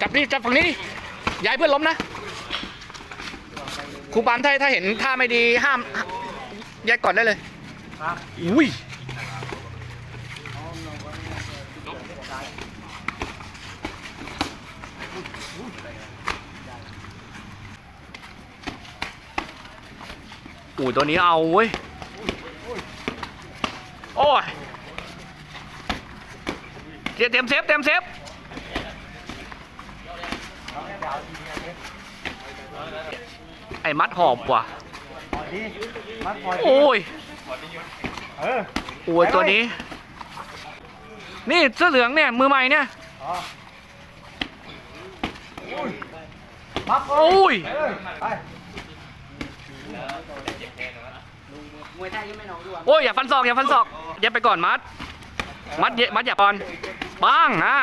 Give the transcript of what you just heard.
จับนี่จับฝั่งนี้ดิอย้ายเพื่อนล้มนะครูปานถ้าถ้าเห็นท่าไม่ดีห้ามแยกก่อนได้เลยครับอุ้ยอู้ตัวนี้เอาเว้ย โอ้ย เตรียมเตรียมเซฟเตรียมเซฟไอ้มัดหอบว่ะปล่อยดิมัดปล่อยดิโอ้ยเออโอ้ยตัวนี้ นี่เสื้อเหลืองเนี่ยมือใหม่เนี่ยอ๋ออุ้ยมัดโอ้ยเออไปโอ้ยอย่าฟันศอกอย่าฟันศอกอย่าไปก่อนมัด มัดเยมัดหยาก่อนปังนะ